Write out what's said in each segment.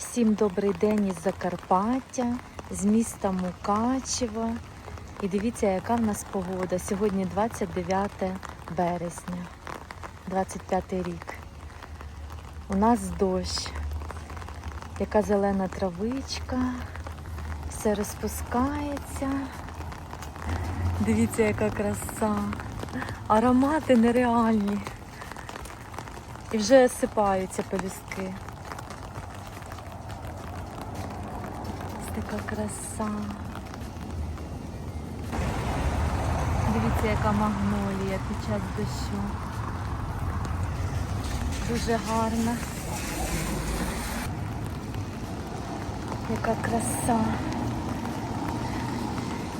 Всім добрий день із Закарпаття, з міста Мукачево. І дивіться, яка в нас погода. Сьогодні 29 березня, 25 рік. У нас дощ. Яка зелена травичка, все розпускається. Дивіться, яка краса. Аромати нереальні. І вже осипаються пелюстки. Така краса. Дивіться, яка магнолія під час дощу. Дуже гарна. Яка краса.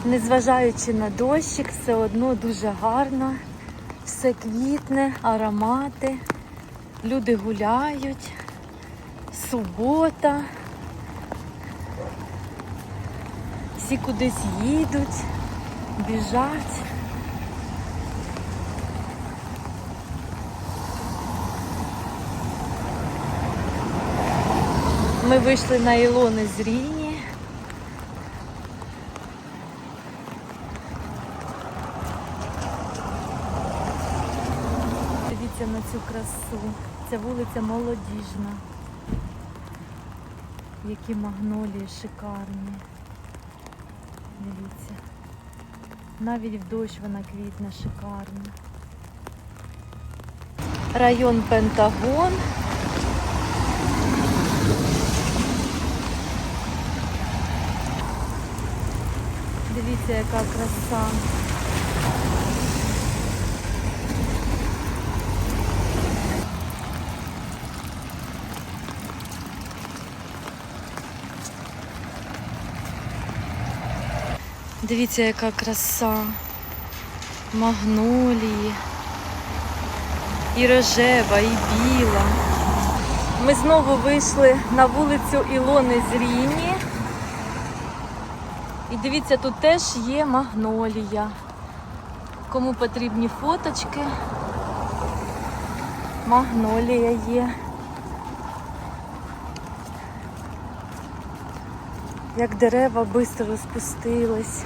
Незважаючи на дощик, все одно дуже гарно. Все квітне, аромати. Люди гуляють. Субота. Всі кудись їдуть, біжать. Ми вийшли на Ілони з Ріні. Дивіться на цю красу. Це вулиця Молодіжна. Які магнолії шикарні. Дивіться. Навіть в дощ вона квітне шикарно. Район Пентагон. Дивіться, яка краса. Дивіться, яка краса. Магнолії. І рожева, і біла. Ми знову вийшли на вулицю Ілони Зріні. І дивіться, тут теж є магнолія. Кому потрібні фоточки, магнолія є. Як дерева швидко розпустились.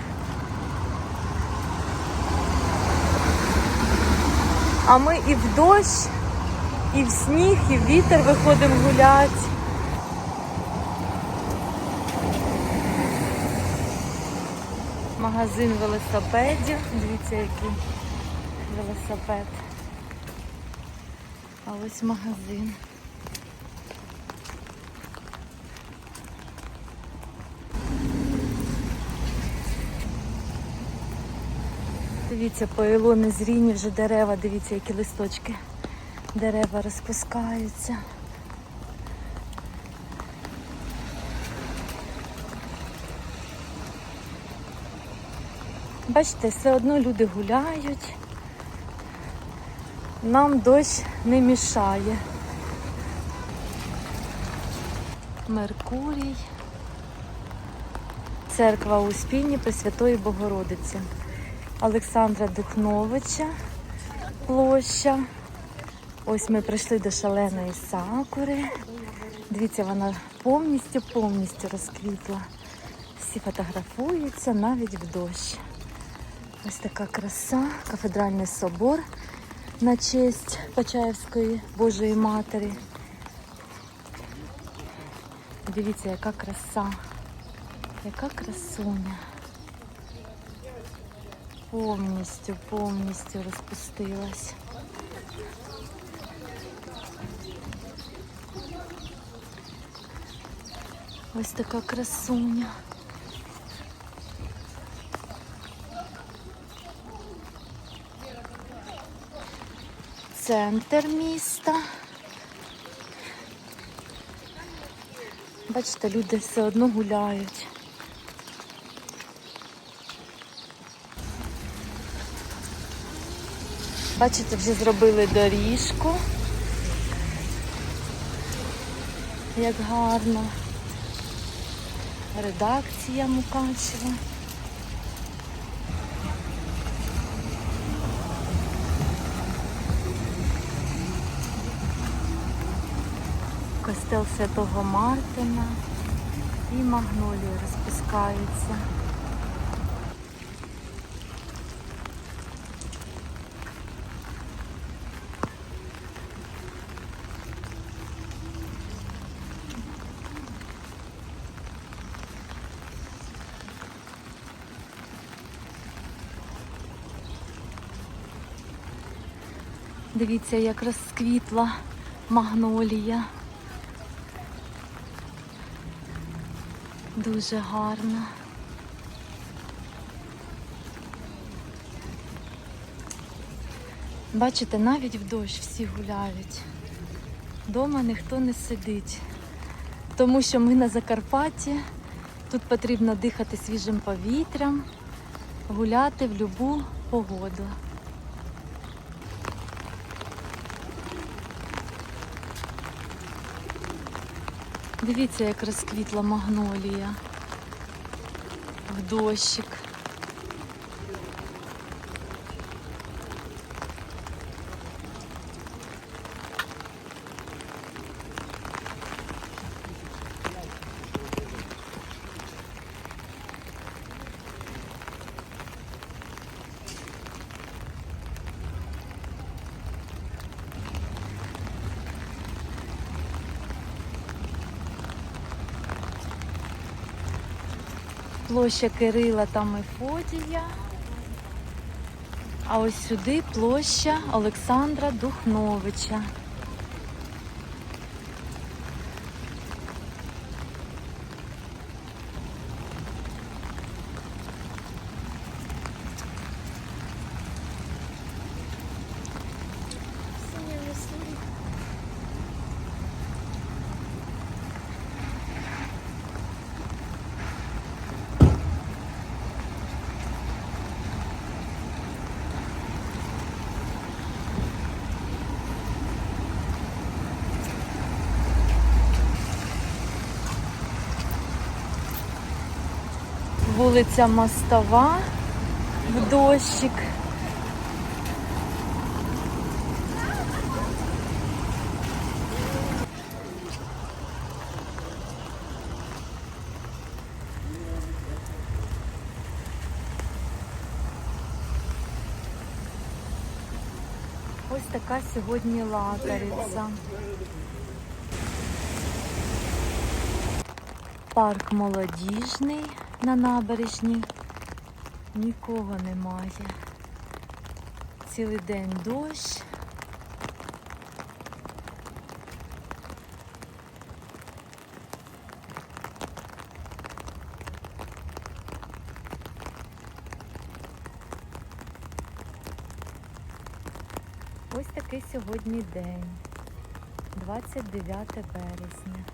А ми і в дощ, і в сніг, і в вітер виходимо гуляти. Магазин велосипедів. Дивіться, який велосипед. А ось магазин. Дивіться, по Ілони зріні вже дерева, дивіться, які листочки. Дерева розпускаються. Бачите, все одно люди гуляють. Нам дощ не мішає. Меркурій. Церква Успінні Пресвятої Богородиці. Олександра Духновича площа. Ось ми прийшли до шаленої сакури. Дивіться, вона повністю повністю розквітла. Всі фотографуються навіть в дощ. Ось така краса, кафедральний собор на честь Почаївської Божої Матері. Дивіться, яка краса, яка красуня. Повністю, повністю розпустилась. Ось така красуня. Центр міста. Бачите, люди все одно гуляють. Бачите, вже зробили доріжку. Як гарно. Редакція Мукачева. костел Святого Мартина і магнолії розпускаються. Дивіться, як розквітла магнолія. Дуже гарно. Бачите, навіть в дощ всі гуляють. Дома ніхто не сидить. Тому що ми на Закарпатті, тут потрібно дихати свіжим повітрям, гуляти в будь-яку погоду. Дивіться, як розквітла магнолія в дощик. Площа Кирила та Мефодія. А ось сюди площа Олександра Духновича. Вулиця Мостова в дощик. Ось така сьогодні лакариця. Парк молодіжний на набережні. Нікого немає. Цілий день дощ. Ось такий сьогодні день, 29 березня.